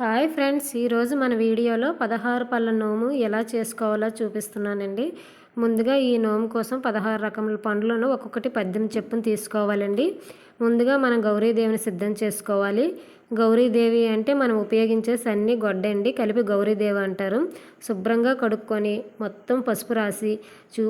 Hi friends ఈరోజు మన వీడియోలో పదహారు పళ్ళ నోము ఎలా చేసుకోవాలో చూపిస్తున్నానండి. ముందుగా ఈ నోము కోసం పదహారు రకముల పండ్లను ఒక్కొక్కటి పద్దెనిమిది చెప్పును తీసుకోవాలండి. ముందుగా మనం గౌరీదేవిని సిద్ధం చేసుకోవాలి. గౌరీదేవి అంటే మనం ఉపయోగించే సన్ని గొడ్డండి కలిపి గౌరీదేవి అంటారు. శుభ్రంగా కడుక్కొని మొత్తం పసుపు రాసి చూ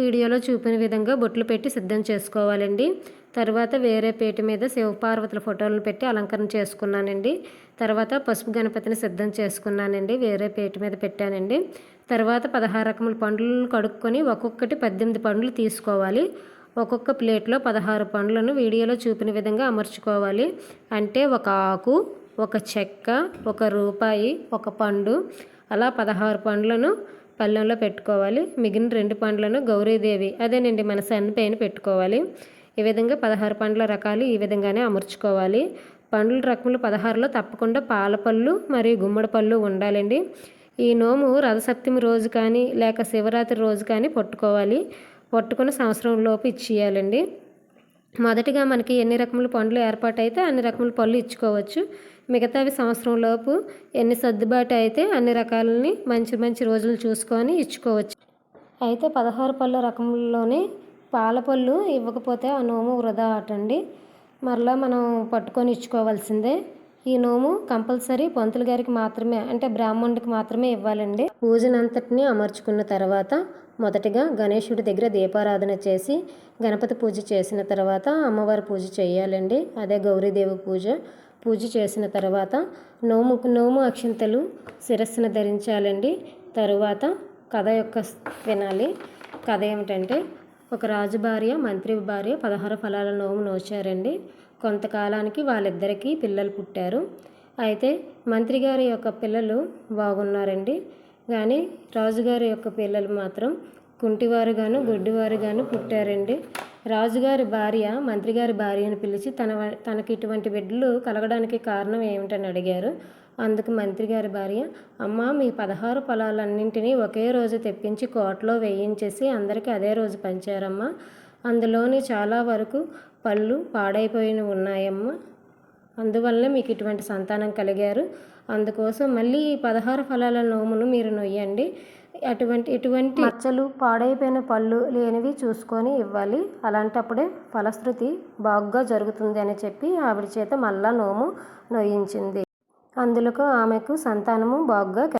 వీడియోలో చూపిన విధంగా బొట్లు పెట్టి సిద్ధం చేసుకోవాలండి. తర్వాత వేరే పేట మీద శివపార్వతుల ఫోటోలను పెట్టి అలంకరణ చేసుకున్నానండి. తర్వాత పసుపు గణపతిని సిద్ధం చేసుకున్నానండి. వేరే పేట మీద పెట్టానండి. తర్వాత పదహారు రకముల పండ్లను కడుక్కొని ఒక్కొక్కటి పద్దెనిమిది పండ్లు తీసుకోవాలి. ఒక్కొక్క ప్లేట్లో పదహారు పండ్లను వీడియోలో చూపిన విధంగా అమర్చుకోవాలి. అంటే ఒక ఆకు ఒక చెక్క ఒక రూపాయి ఒక పండు అలా పదహారు పండ్లను పళ్ళెంలో పెట్టుకోవాలి. మిగిలిన రెండు పండ్లను గౌరీదేవి అదేనండి మన సన్ పైన పెట్టుకోవాలి. ఈ విధంగా పదహారు పండ్ల రకాలు ఈ విధంగానే అమర్చుకోవాలి. పండ్ల రకములు పదహారులో తప్పకుండా పాలపళ్ళు మరియు గుమ్మడి పళ్ళు ఉండాలండి. ఈ నోము రథసప్తమి రోజు కానీ లేక శివరాత్రి రోజు కానీ పట్టుకోవాలి. పట్టుకుని సంవత్సరం లోపు ఇచ్చేయాలండి. మొదటిగా మనకి ఎన్ని రకముల పండ్లు ఏర్పాటైతే అన్ని రకముల పళ్ళు ఇచ్చుకోవచ్చు. మిగతావి సంవత్సరం లోపు ఎన్ని సర్దుబాటు అయితే అన్ని రకాలని మంచి మంచి రోజులు చూసుకొని ఇచ్చుకోవచ్చు. అయితే పదహారు పళ్ళ రకముల్లోనే పాలపళ్ళు ఇవ్వకపోతే ఆ నోము వృధా అటండి. మరలా మనం పట్టుకొని ఇచ్చుకోవాల్సిందే. ఈ నోము కంపల్సరీ పంతులు గారికి మాత్రమే అంటే బ్రాహ్మణుడికి మాత్రమే ఇవ్వాలండి. పూజనంతటిని అమర్చుకున్న తర్వాత మొదటిగా గణేశుడి దగ్గర దీపారాధన చేసి గణపతి పూజ చేసిన తర్వాత అమ్మవారి పూజ చేయాలండి. అదే గౌరీదేవి పూజ. పూజ చేసిన తర్వాత నోము నోము అక్షంతలు శిరస్సును ధరించాలండి. తరువాత కథ యొక్క వినాలి. కథ ఏమిటంటే ఒక రాజు భార్య మంత్రి భార్య పదహారు ఫలాల నోము నోచారండి. కొంతకాలానికి వాళ్ళిద్దరికీ పిల్లలు పుట్టారు. అయితే మంత్రి గారి యొక్క పిల్లలు బాగున్నారండి. కానీ రాజుగారి యొక్క పిల్లలు మాత్రం కుంటివారుగాను గుడ్డివారుగాను పుట్టారండి. రాజుగారి భార్య మంత్రిగారి భార్యను పిలిచి తన తనకి ఇటువంటి బిడ్డలు కలగడానికి కారణం ఏమిటని అడిగారు. అందుకు మంత్రి గారి భార్య అమ్మ మీ పదహారు పొలాలన్నింటినీ ఒకే రోజు తెప్పించి కోటలో వేయించేసి అందరికీ అదే రోజు పంచారమ్మా. అందులోని చాలా వరకు పళ్ళు పాడైపోయిన ఉన్నాయమ్మా. అందువల్ల మీకు ఇటువంటి సంతానం కలిగారు. అందుకోసం మళ్ళీ ఈ పదహారు ఫలాల నోమును మీరు నొయ్యండి. అటువంటి ఎటువంటి మచ్చలు పాడైపోయిన పళ్ళు లేనివి చూసుకొని ఇవ్వాలి. అలాంటప్పుడే ఫలశ్రుతి బాగుగా జరుగుతుంది అని చెప్పి ఆవిడ చేత మళ్ళా నోము నొయ్యించింది. అందులకు ఆమెకు సంతానము బాగుగా